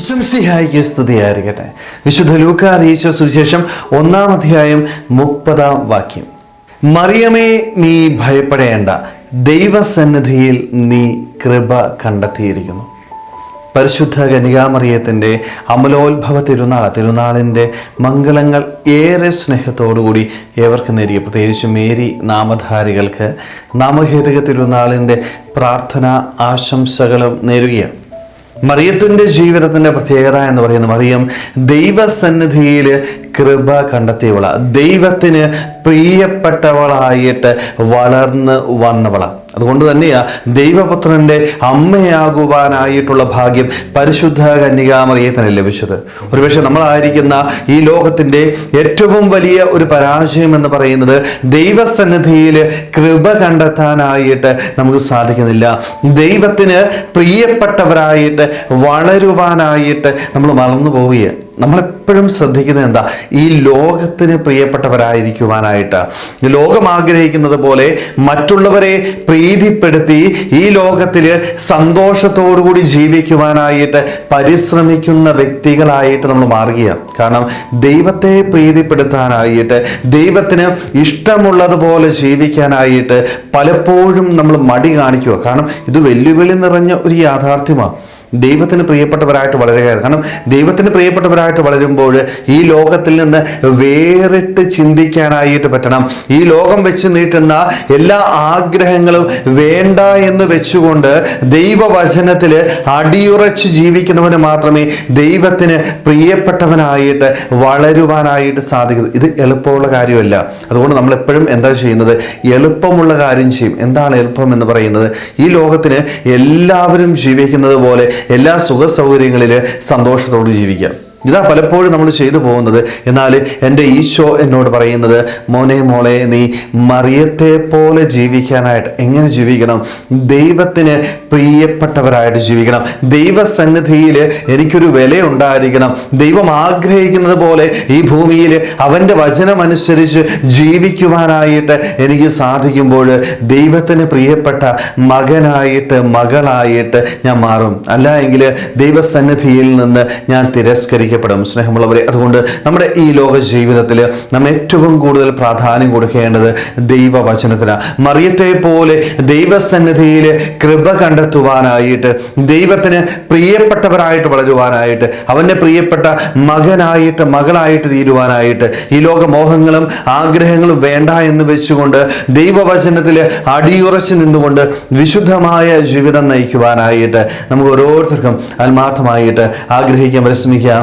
വിശംസിഹായിക്ക് സ്തുതിയായിരിക്കട്ടെ. വിശുദ്ധ ലൂക്ക അറിയിച്ച സുവിശേഷം ഒന്നാം അധ്യായം മുപ്പതാം വാക്യം. മറിയമേ നീ ഭയപ്പെടേണ്ട. ദൈവസന്നിധിയിൽ നീ കൃപ കണ്ടെത്തിയിരിക്കുന്നു. പരിശുദ്ധ കനികാമറിയത്തിന്റെ അമലോത്ഭവ തിരുനാൾ തിരുനാളിന്റെ മംഗളങ്ങൾ ഏറെ സ്നേഹത്തോടുകൂടി ഏവർക്ക് നേരിയ പ്രത്യേകിച്ച് മേരി നാമധാരികൾക്ക് നാമഹേതുക തിരുനാളിന്റെ പ്രാർത്ഥന ആശംസകളും നേരുകയാണ്. മറിയത്തിന്റെ ജീവിതത്തിന്റെ പ്രത്യേകത എന്ന് പറയുന്ന മറിയം ദൈവസന്നിധിയിൽ കൃപ കണ്ടെത്തിയവള. ദൈവത്തിന് പ്രിയപ്പെട്ടവളായിട്ട് വളർന്ന് വന്നവള. അതുകൊണ്ട് തന്നെയാ ദൈവപുത്രന്റെ അമ്മയാകുവാനായിട്ടുള്ള ഭാഗ്യം പരിശുദ്ധ കന്യകാമറിയത്തിന് ലഭിച്ചത്? ഒരുപക്ഷെ നമ്മളായിരിക്കുന്ന ഈ ലോകത്തിന്റെ ഏറ്റവും വലിയ ഒരു പരാജയം എന്ന് പറയുന്നത് ദൈവസന്നിധിയിൽ കൃപ കണ്ടെത്താനായിട്ട് നമുക്ക് സാധിക്കുന്നില്ല. ദൈവത്തിന് പ്രിയപ്പെട്ടവരായിട്ട് വളരുവാനായിട്ട് നമ്മൾ മറന്നു പോവുകയാണ് നമ്മളെപ്പോഴും ശ്രദ്ധിക്കുന്നത് എന്താ? ഈ ലോകത്തിന് പ്രിയപ്പെട്ടവരായിരിക്കുവാനായിട്ട്. ലോകം ആഗ്രഹിക്കുന്നത് പോലെ മറ്റുള്ളവരെ പ്രീതിപ്പെടുത്തി ഈ ലോകത്തിൽ സന്തോഷത്തോടുകൂടി ജീവിക്കുവാനായിട്ട് പരിശ്രമിക്കുന്ന വ്യക്തികളായിട്ട് നമ്മൾ മാറുകയാണ്. കാരണം ദൈവത്തെ പ്രീതിപ്പെടുത്താനായിട്ട് ദൈവത്തിന് ഇഷ്ടമുള്ളതുപോലെ ജീവിക്കാനായിട്ട് പലപ്പോഴും നമ്മൾ മടി കാണിക്കുക. കാരണം ഇത് വെല്ലുവിളി നിറഞ്ഞ ഒരു യാഥാർത്ഥ്യമാണ്. ദൈവത്തിന് പ്രിയപ്പെട്ടവരായിട്ട് വളരുക കാരണം ദൈവത്തിന് പ്രിയപ്പെട്ടവരായിട്ട് വളരുമ്പോൾ ഈ ലോകത്തിൽ നിന്ന് വേറിട്ട് ചിന്തിക്കാനായിട്ട് പറ്റണം. ഈ ലോകം വെച്ച് നീട്ടുന്ന എല്ലാ ആഗ്രഹങ്ങളും വേണ്ട എന്ന് വെച്ചുകൊണ്ട് ദൈവവചനത്തിൽ അടിയുറച്ച് ജീവിക്കുന്നവന് മാത്രമേ ദൈവത്തിന് പ്രിയപ്പെട്ടവനായിട്ട് വളരുവാനായിട്ട് സാധിക്കൂ. ഇത് എളുപ്പമുള്ള കാര്യമല്ല. അതുകൊണ്ട് നമ്മൾ എപ്പോഴും എന്താ ചെയ്യുന്നത്? എളുപ്പമുള്ള കാര്യം ചെയ്യും. എന്താണ് എളുപ്പം എന്ന് പറയുന്നത്? ഈ ലോകത്തിന് എല്ലാവരും ജീവിക്കുന്നത് പോലെ എല്ലാ സുഖ സൗകര്യങ്ങളിൽ സന്തോഷത്തോട് ജീവിക്കാം. ഇതാ പലപ്പോഴും നമ്മൾ ചെയ്തു പോകുന്നത്. എന്നാൽ എന്റെ ഈശോ എന്നോട് പറയുന്നത് മോനെ മോളെ നീ മറിയത്തെ പോലെ ജീവിക്കാനായിട്ട് എങ്ങനെ ജീവിക്കണം? ദൈവത്തിന് പ്രിയപ്പെട്ടവരായിട്ട് ജീവിക്കണം. ദൈവസന്നിധിയിൽ എനിക്കൊരു വില ഉണ്ടായിരിക്കണം ദൈവം ആഗ്രഹിക്കുന്നത് പോലെ ഈ ഭൂമിയിൽ അവന്റെ വചനമനുസരിച്ച് ജീവിക്കുവാനായിട്ട് എനിക്ക് സാധിക്കുമ്പോൾ ദൈവത്തിന് പ്രിയപ്പെട്ട മകനായിട്ട് മകളായിട്ട് ഞാൻ മാറും. അല്ല എങ്കിൽ ദൈവസന്നിധിയിൽ നിന്ന് ഞാൻ തിരസ്കരിക്കും. അനുഗ്രഹിക്കപ്പെടും. സ്നേഹമുള്ളവരെ അതുകൊണ്ട് നമ്മുടെ ഈ ലോക ജീവിതത്തിൽ നാം ഏറ്റവും കൂടുതൽ പ്രാധാന്യം കൊടുക്കേണ്ടത് ദൈവവചനത്തിന്. മറിയത്തെ പോലെ ദൈവസന്നിധിയിൽ കൃപ കണ്ടെത്തുവാനായിട്ട് ദൈവത്തിന് പ്രിയപ്പെട്ടവരായിട്ട് വളരുവാനായിട്ട് അവന്റെ പ്രിയപ്പെട്ട മകനായിട്ട് മകളായിട്ട് തീരുവാനായിട്ട് ഈ ലോകമോഹങ്ങളും ആഗ്രഹങ്ങളും വേണ്ട എന്ന് വെച്ചുകൊണ്ട് ദൈവവചനത്തിൽ അടിയുറച്ച് നിന്നുകൊണ്ട് വിശുദ്ധമായ ജീവിതം നയിക്കുവാനായിട്ട് നമുക്ക് ഓരോരുത്തർക്കും ആത്മാർത്ഥമായിട്ട് ആഗ്രഹിക്കാൻ പരിശ്രമിക്കാം.